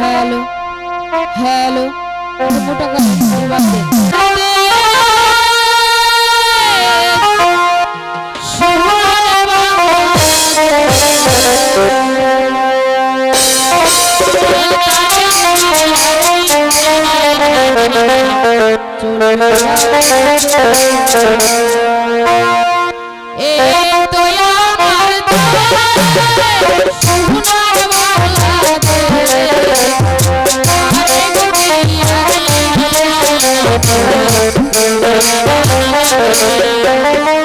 Hello hello মোটা কথা বাদ এই আমার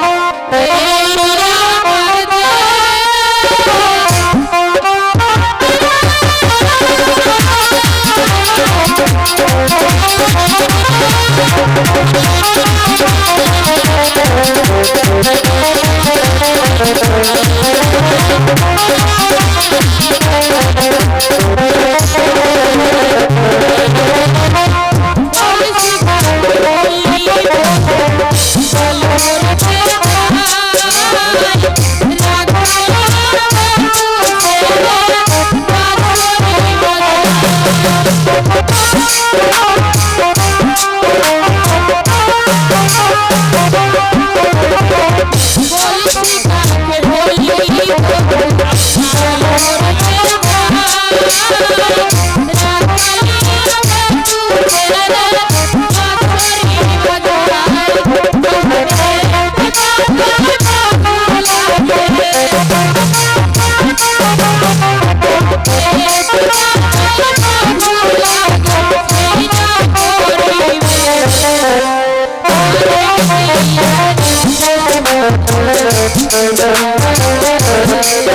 Yeah.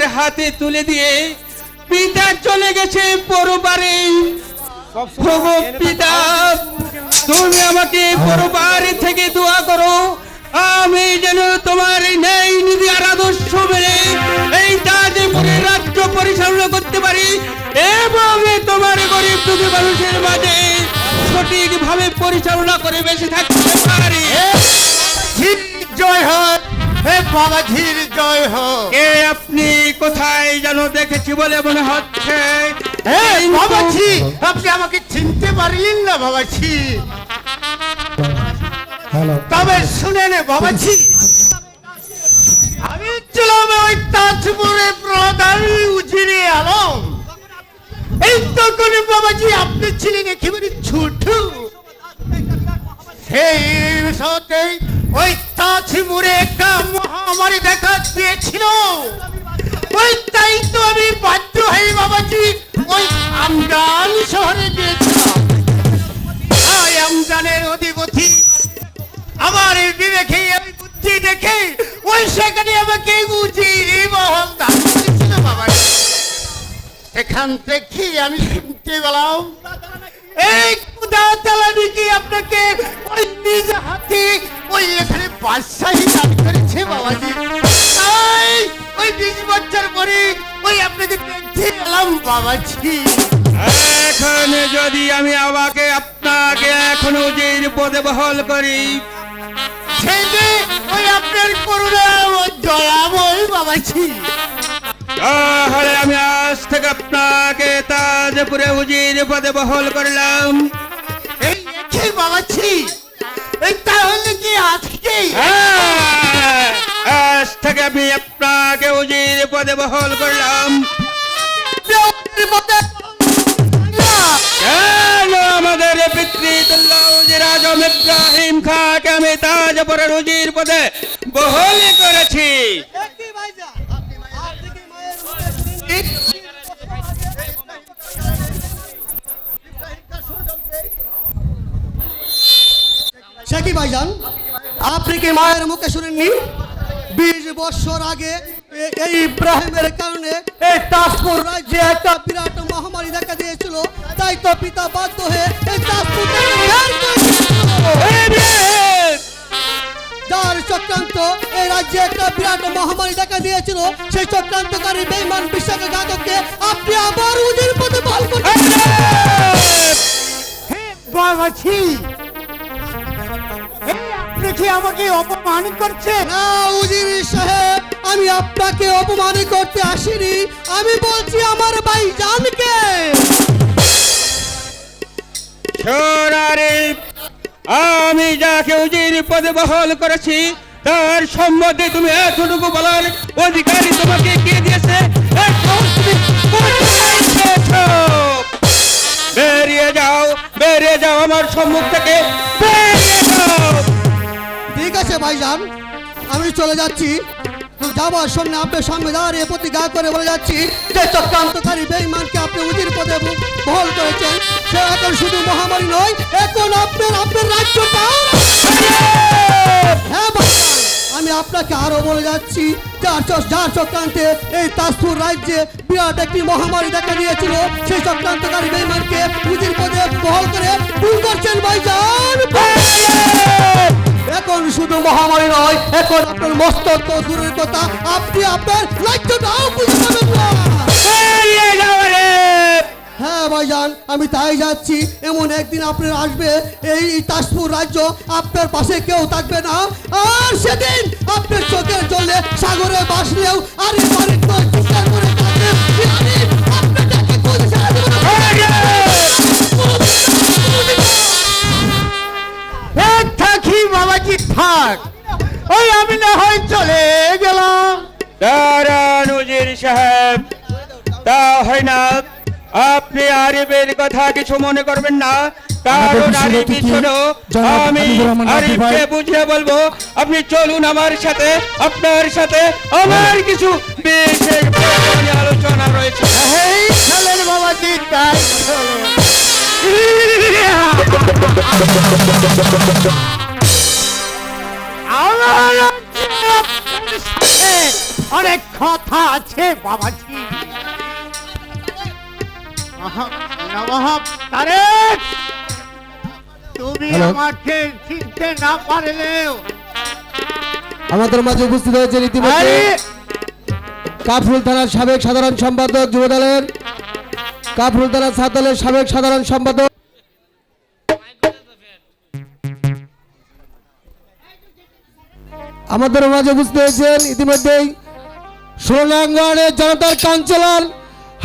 আমার হাতে তুলে দিয়ে পিতা চলে গেছে পরবারে। পিতা তুমি আমাকে পরবারে থেকে দোয়া করো। আমি যেন তোমার এই ন্যায় নীতি আর আদর্শ মেনে এই তাজপুরের রাজ্য পরিচালনা করতে পারি এবং তোমার গরিব দুঃখী মানুষের মাঝে সঠিকভাবে পরিচালনা করে বেঁচে থাকতে পারি। জয় হোক হে বাবাজির জয় হোক কে আপনি কোথায় যেন দেখেছি বলে মনে হচ্ছে? হে বাবাজি আপনি আমাকে চিনতে পারলেন না বাবাজি। তবে শুনেন বাবাজি। আমি ছিলাম ওই তাজপুরে প্রধান উজিরে আলম। এই তখন বাবাজি আপনি ছিলেন একেবারে ছোট। সেই সাথে ওই তাজপুরে একটা মহামারী দেখা দিয়েছিল। ওই তাই তো আমি বাধ্য হয়ে বাবাজি, ওই আমদান শহরে গিয়েছিলাম। ওই আমদানের অধিপতি, আমার বিবেকে আমি বুদ্ধি দেখে ওই সেখানে আমাকে উজিরে মহল দান করেছিল বাবাজি। এখান থেকে আমি শুনতে পেলাম এই খুদা তালানি কি আপনাকে ওই নিজ হাতে বাদশাহী দান করেছে বাবাজি। তাই ওই বিশ বছর পরে ওই আপনাকে দেখতে এলাম বাবাজি। এখন যদি আমি আমাকে আপনাকে এখন উজির পদে বহল করি সেই যে ওই আপনার করুণা ও দয়াময় বাবাজি। তাহলে আমি আজ থেকে আপনাকে তাজপুরে উজির পদে বহল করলাম। এই বাবাজি। তাহলে কি আজকে হ্যাঁ, আজ থেকে আমি আপনাকে উজির পদে বহল করলাম। আমাদের পিতৃতুল্লাহ উজির আজম ইব্রাহিম খাকে আমি তাজপুরের উজির পদে বহল করেছি? কি ভাইজান আপনি কি মায়ের মুখে শুনেননি? বিশ বছর আগে এই ইব্রাহিমের কারণে এই তাজপুর রাজ্যে একটা বিরাট মহামারী দেখা দিয়েছিল। তাই তো পিতা বাধ্য হয়ে এই তাজপুর। যার চক্রান্ত এই রাজ্যে একটা বিরাট মহামারী দেখা দিয়েছিল, সেই চক্রান্তকারী বেইমান বিশ্বাসঘাতককে আপনি আবার উজির পথে বল করছেন। বাবাজি কি আমাকে অপমান করছেন না উজির সাহেব আমি আপনাকে অপমান করতে আসিনি। আমি বলছি আমার ভাই জানকে আমি যাকে উজির পদে বহল করেছি তার সম্বন্ধে তুমি এতটুকু বলার অধিকারী তোমাকে কে দিয়েছে? বেরিয়ে যাও বেরিয়ে যাও আমার সম্মুখ থেকে বেরিয়ে যাও। ঠিক আছে ভাইজান, আমি চলে যাচ্ছি। যাবার সামনে আপনার সামনে দাঁড়িয়ে প্রতিজ্ঞা করে বলে যাচ্ছি। যে চক্রান্তকারী বেইমানকে আপনি উজির পদে বহল করেছেন, সে এখন শুধু মহামারী নয়, এখন আপনার আপনার রাজ্যটা। হ্যাঁ আমি আপনাকে আরও বলে যাচ্ছি, যার চক্রান্তে এই তাজপুর রাজ্যে বিরাট একটি মহামারী দেখা দিয়েছিল, সেই চক্রান্তকারী বেইমানকে উজির পদে বহল করে ভুল করছেন ভাইজান। এখন শুধু মহামারী নয় এখন আপনার মস্তক তো দূরের কথা। আপনি আপনার রাজ্যটাও বুঝে পাবেন না। বেরিয়ে যাও রে। হ্যাঁ ভাইজান আমি তাই যাচ্ছি। এমন একদিন আপনার আসবে এই তাজপুর রাজ্য আপনার পাশে কেউ থাকবে না। আর সেদিন আপনার চোখের জলে সাগরে বাসলেও আর বাড়ির করে থাকি বাবাজি থাক। ওই আমি না হয় চলে গেলাম। দাঁড়ান উজির সাহেব তা হয় না। আপনি আরিফের কথা কিছু মনে করবেন না। কারণ আরিফ ছিল আমি আরিফকে বুঝিয়ে বলব? আপনি চলুন আমার সাথে আপনার সাথে। আমার কিছু বিশেষ আলোচনা রয়েছে। এই তাই অনেক কথা আছে বাবাজি। তারেক। তুমি আমাকে চিনতে না পারলেও। আমাদের মাঝে উপস্থিত হয়েছেন ইতিমধ্যে কাফরুল থানার সাবেক সাধারণ সম্পাদক যুবদলের কাফরুল থানার ছাত্রদলের সাবেক সাধারণ সম্পাদক। আমাদের মাঝে উপস্থিত হয়েছেন ইতিমধ্যেই সোনাঙ্গনের জনতার কাঞ্চলার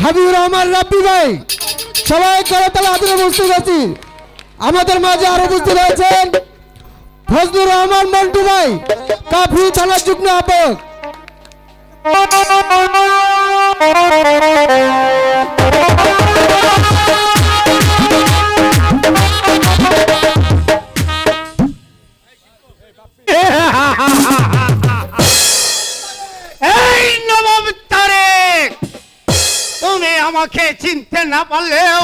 হাবিবুর রহমান রাব্বি ভাই। সবাই করতালা হাতে বুঝতে গেছি আমাদের মাঝে আরও বুঝতে হয়েছেন ফজলুর রহমান মন্টু ভাই, কাফরুল থানার যুগ্ম আহ্বায়ক। আমাকে চিনতে না পারলেও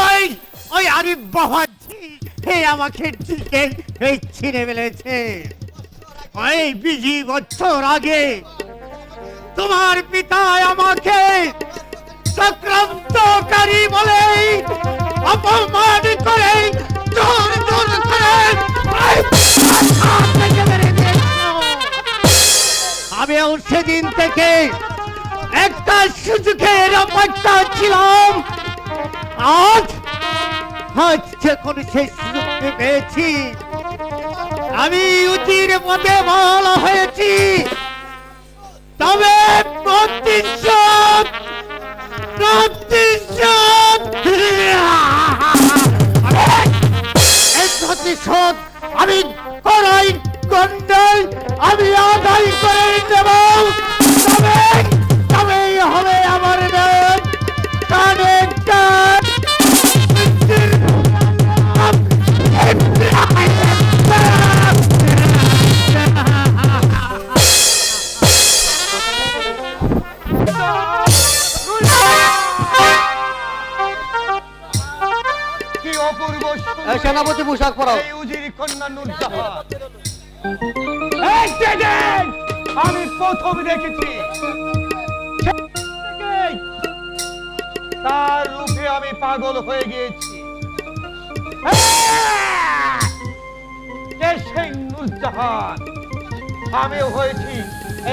ওই- ওই আরিফ বাবাজি হে আমাকে ঠিক এই ছিঁড়ে ফেলেছে। ওই বিজি বছর আগে তোমার পিতা আমাকে চক্রান্তকারী বলে অপমান করে, জোর জোর করে এই। আমিও সেদিন থেকে একটা সুযোগের অপেক্ষা ছিলাম আজ আজ যখন সেই সুযোগকে পেয়েছি আমি উচির পথে বলা হয়েছি। তবে আমি করাই গন্ডাই আমি আদায় করে নেব তবে আমি দেখেছি তার রূপে আমি পাগল হয়ে গিয়েছি নূরজাহান হয়েছি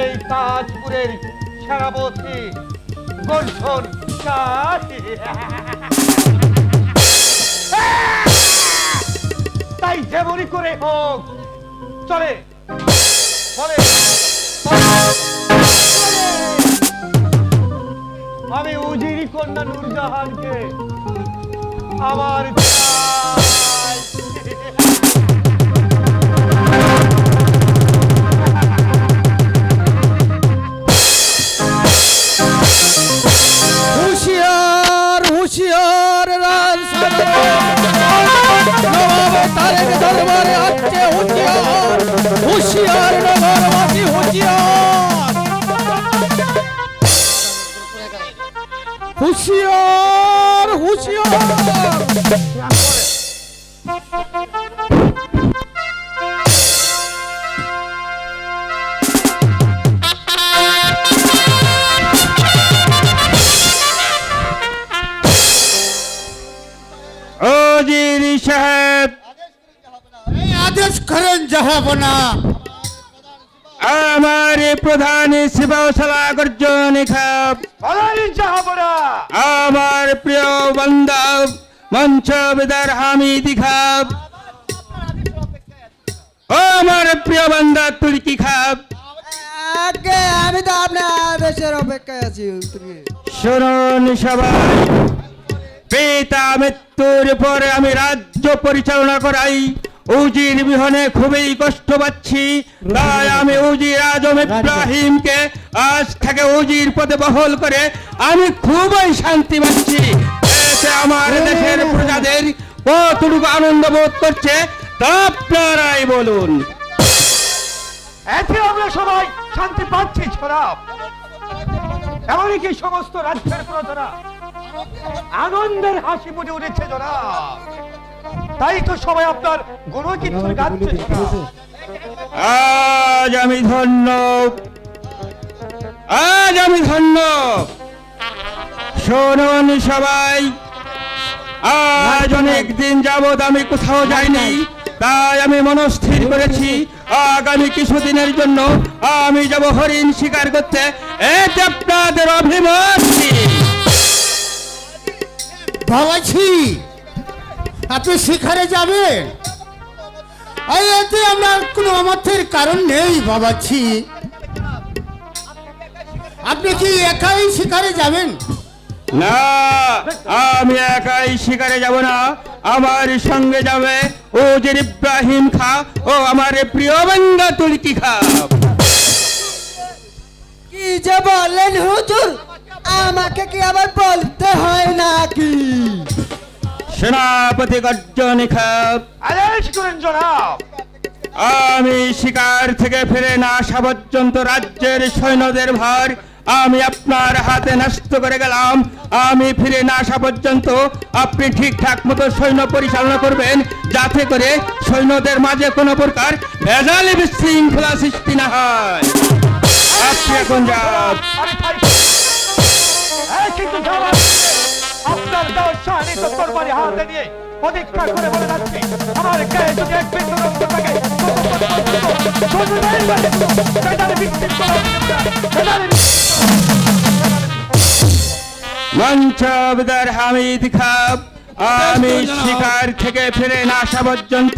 এই তাজপুরের গুলশন শাহ। যেমনই করে হোক চলে। চলে আমি উজিরি কন্যা নূরজাহানকে আমার सारे के सारे हमारे अच्छे होशियार होशियार नगरवासी होशियार। होशियार होशियार। আমার প্রধান শিবশালা গর্জন আমার প্রিয় বান্ধব মঞ্চ বেদার হামিদি খাব। ও আমার প্রিয় বান্দা তুর্কি খাব? আগে আমি তো আপনার আদেশের অপেক্ষায় আছি শুনুন সবাই। পিতা মৃত্যুর পরে আমি রাজ্য পরিচালনা করাই। উজির বিহনে খুবই কষ্ট পাচ্ছি। তাই আমি উজির আজম ইব্রাহিমকে আজ থেকে উজির পদে বহল করে আমি খুবই শান্তি পাচ্ছি। এতে আমার দেশের প্রজাদের কতটুকু আনন্দ বোধ করছে, তা আপনারাই বলুন। এতে আমরা সবাই শান্তি পাচ্ছি ছড়াব এমনকি সমস্ত রাজ্যের প্রজারা আনন্দের হাসি ফুটে উঠেছে, জনাব? তাই তো সবাই আপনার গুণকীর্তন গাচ্ছে আজ আমি ধন্য। আজ আমি ধন্য। শুনুন সবাই। আজ অনেক দিন যাবৎ আমি কোথাও যাইনি তাই আমি মনস্থির করেছি। আগামী কিছুদিনের জন্য আমি যাব হরিণ শিকার করতে। এতে আপনাদের অভিমত। কি? আপনি শিখারে যাবেন এই এতে আমরা কোনো অমতের কারণ নেই বাবাজি আপনি কি একাই শিকারে যাবেন? না আমি একাই শিকারে যাব না। আমার সঙ্গে যাবে ওজির ইব্রাহিম খা ও আমার প্রিয় বান্দা তুলকি খা। কি যে বললেন হুজুর? আমাকে কি আবার বলতে হয় নাকি? সেনাপতি গর্জন আদেশ করেন জনাব। আমি শিকার থেকে ফিরে না আসা পর্যন্ত রাজ্যের সৈন্যদের ভার আমি আপনার হাতে নষ্ট করে গেলাম। আমি ফিরে না আসা পর্যন্ত আপনি ঠিকঠাক মতো সৈন্য পরিচালনা করবেন যাতে করে সৈন্যদের মাঝে কোনো প্রকার ভেজালি বিশৃঙ্খলা সৃষ্টি না হয়। আপনি এখন যান। আপনার দাও শানিত তরবারি হাতে নিয়ে প্রতীক্ষা করে বলে যাচ্ছি আমার গায়ে যদি এক বিন্দু রক্ত থাকে, মঞ্চ হামিদ খাব। আমি শিকার থেকে ফিরে না আসা পর্যন্ত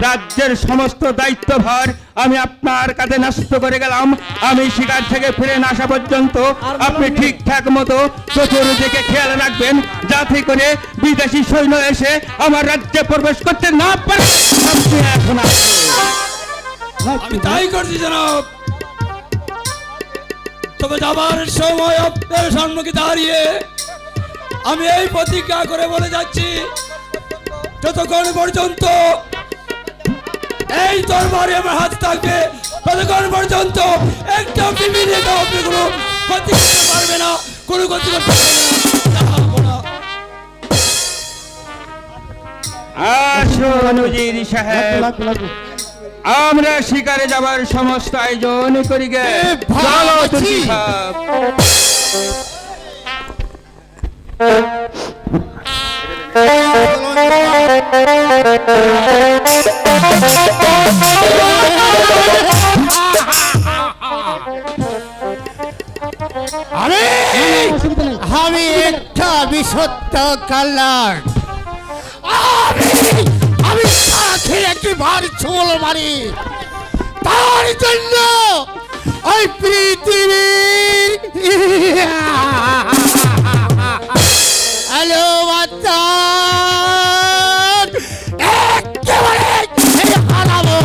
রাজ্যের সমস্ত দায়িত্বভার আমি আপনার কাছে নষ্ট করে গেলাম। আমি শিকার থেকে ফিরে না আসা পর্যন্ত আপনি ঠিকঠাক মতো চতুর্দিকে খেয়াল রাখবেন যাতে করে বিদেশি সৈন্য এসে আমার রাজ্যে প্রবেশ করতে না পারে। আপনি এখন। আমি তাই করছি জনাব। তবে যাবার সময় আপনার সম্মুখে দাঁড়িয়ে আমি এই প্রতিজ্ঞা করে বলে যাচ্ছি যতক্ষণ পর্যন্ত এই দরবারে আমার হাত থাকবে ততক্ষণ পর্যন্ত একটা বিবিধ আপনি কোনো ক্ষতি করতে পারবে না কোনো ক্ষতি করতে পারবে না আসুন সাহেব। আমরা শিকারে যাবার সমস্ত আয়োজন করি গে। এ, আরে, আমি একটা বিশুদ্ধ কালার। আমি আমি সাথে একবার চুল মারি। তার জন্য ওই পৃথিবীর হ্যালো বাচ্চান একেবারে হারাবো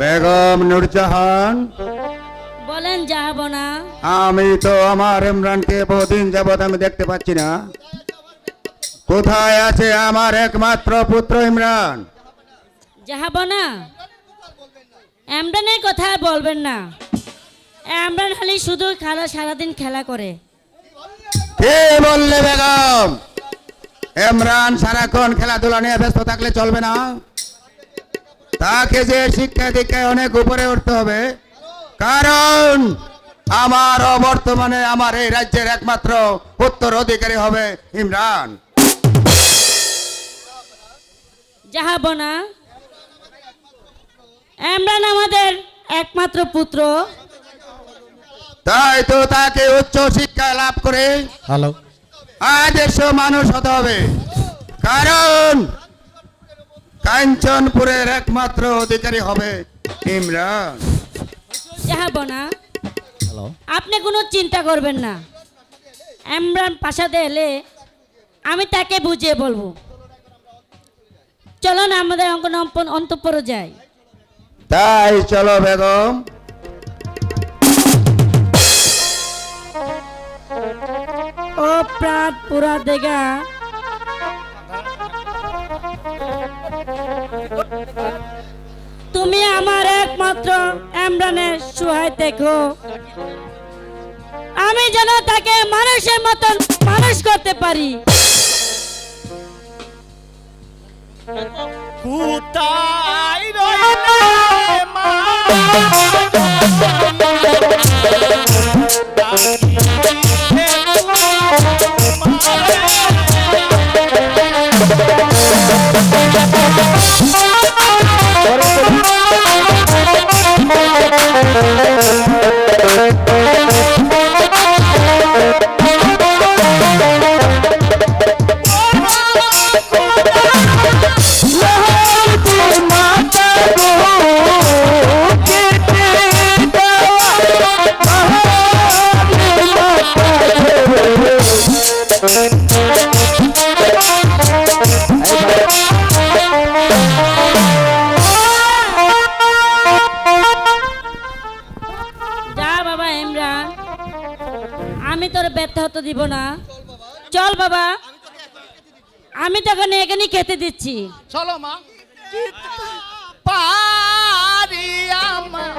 বেগম নুরজাহান বলেন যাব না। আমি তো আমার ইমরানকে বহুদিন যাবৎ আমি দেখতে পাচ্ছি না। কোথায় আছে আমার একমাত্র পুত্র ইমরান? যাব না এমরানের কথা বলবেন না। এমরান খালি শুধু খেলা সারাদিন খেলা করে। কে বললে বেগম? ইমরান সারাক্ষণ খেলাধুলা নিয়ে ব্যস্ত থাকলে চলবে না। তাকে যে শিক্ষা দীক্ষায় অনেক উপরে উঠতে হবে। কারণ আমার বর্তমানে আমার এই রাজ্যের একমাত্র উত্তর অধিকারী হবে ইমরান। যাব না এমরান আমাদের একমাত্র পুত্র। তাই তো তাকে উচ্চ শিক্ষা লাভ করে হ্যালো। আদর্শ মানুষ হতে হবে। কারণ কাঞ্চনপুরের একমাত্র অধিকারী হবে ইমরান। যাব না আপনি কোনো চিন্তা করবেন না। এমরান পাশাতে এলে আমি তাকে বুঝিয়ে বলব। চলো না আমাদের অঙ্ক অন্তঃপুরে যাই। তাই চলো বেগম। ও প্রাত পুরা দেগা। তুমি আমার একমাত্র এমরানের সহায় দেখো। আমি যেন তাকে মানুষের মতন মানুষ করতে পারি। কোথায় রইলে মা। হতে দিব না। চল বাবা। আমি তোকে এখানে খেতে দিচ্ছি। চলো মা। পারি আমার।